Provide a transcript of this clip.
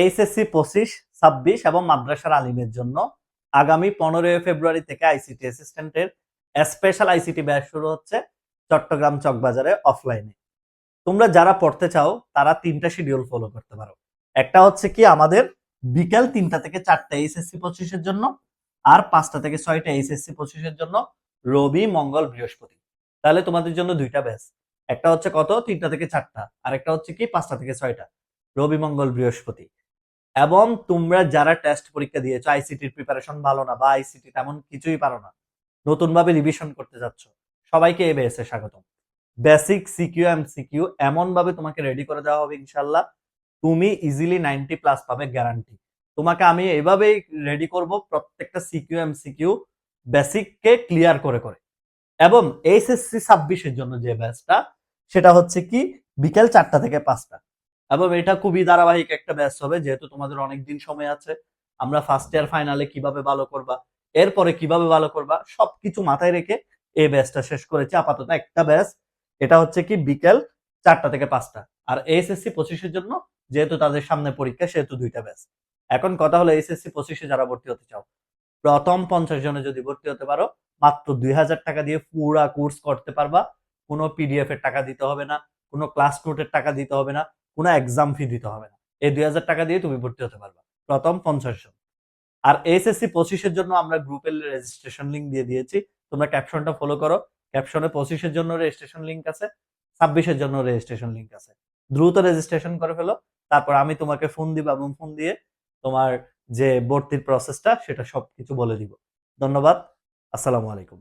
HSC পঁচিশ, ছাব্বিশ এবং মাদ্রাসার আলিমের জন্য আগামী পনেরোই ফেব্রুয়ারি থেকে আইসিটি অ্যাসিস্ট্যান্টের স্পেশাল আইসিটি ব্যাচ শুরু হচ্ছে চট্টগ্রাম চকবাজারে অফলাইনে। তোমরা যারা পড়তে চাও, তারা তিনটা শিডিউল ফলো করতে পারো। একটা হচ্ছে কি, আমাদের বিকেল তিনটা থেকে চারটা এইচএসসি পঁচিশের জন্য আর পাঁচটা থেকে ছয়টা এইচএসসি পঁচিশের জন্য রবি, মঙ্গল, বৃহস্পতি। তাহলে তোমাদের জন্য দুইটা ব্যাচ। একটা হচ্ছে কত? তিনটা থেকে চারটা। আর একটা হচ্ছে কি? পাঁচটা থেকে ছয়টা। রবি, মঙ্গল, বৃহস্পতি। এবং তোমরা যারা টেস্ট পরীক্ষা দিয়েছ আইসিটির প্রিপারেশন ভালো না বা আইসিটি তেমন কিছুই পারো না নতুন ভাবে রিভিশন করতে যাচ্ছ, সবাইকে এই বেসে স্বাগতম। বেসিক সিকিউ এম সিকিউ এমন ভাবে তোমাকে রেডি করে দেওয়া হবে ইনশাল্লাহ তুমি ইজিলি নাইনটি প্লাস পাবে গ্যারান্টি তোমাকে আমি এভাবেই রেডি করব প্রত্যেকটা সিকিউ এম সিকিউ বেসিককে ক্লিয়ার করে করে। এবং এইচএসসি ছাব্বিশের জন্য যে ব্যাচটা সেটা হচ্ছে কি? বিকেল চারটা থেকে পাঁচটা। এবং এটা খুবই ধারাবাহিক একটা ব্যাচ হবে, যেহেতু তোমাদের অনেক দিন সময় আছে। আমরা ফার্স্ট ইয়ার ফাইনালে কীভাবে ভালো করবা, এরপরে কীভাবে ভালো করবা, সবকিছু মাথায় রেখে এই ব্যাচটা শেষ করেছি, আপাতত একটা ব্যাচ এটা হচ্ছে কি বিকেল চারটা থেকে পাঁচটা। আর এইচএসসি পঁচিশের জন্য, যেহেতু তাদের সামনে পরীক্ষা, সেহেতু দুইটা ব্যাচ এখন কথা হলো এইচএসসি পঁচিশে যারা ভর্তি হতে চাও, প্রথম পঞ্চাশ জনে যদি ভর্তি হতে পারো, মাত্র দুই হাজার টাকা দিয়ে পুরা কোর্স করতে পারবা। কোনো পিডিএফ এর টাকা দিতে হবে না, কোনো ক্লাস নোটের টাকা দিতে হবে না। কোনো এক্সাম ফি দিতে হবে না। এই দুই হাজার টাকা দিয়ে তুমি ভর্তি হতে পারবা। প্রথম পঞ্চাশ জন। আর এইচএসসি পঁচিশের জন্য আমরা গ্রুপের রেজিস্ট্রেশন লিঙ্ক দিয়ে দিয়েছি। তোমরা ক্যাপশনটা ফলো করো। ক্যাপশনে পঁচিশের জন্য রেজিস্ট্রেশন লিঙ্ক আছে, ছাব্বিশের জন্য রেজিস্ট্রেশন লিঙ্ক আছে। দ্রুত রেজিস্ট্রেশন করে ফেলো। তারপর আমি তোমাকে ফোন দিব এবং ফোন দিয়ে তোমার যে ভর্তির প্রসেসটা সেটা সবকিছু বলে দিব। ধন্যবাদ। আসসালামু আলাইকুম।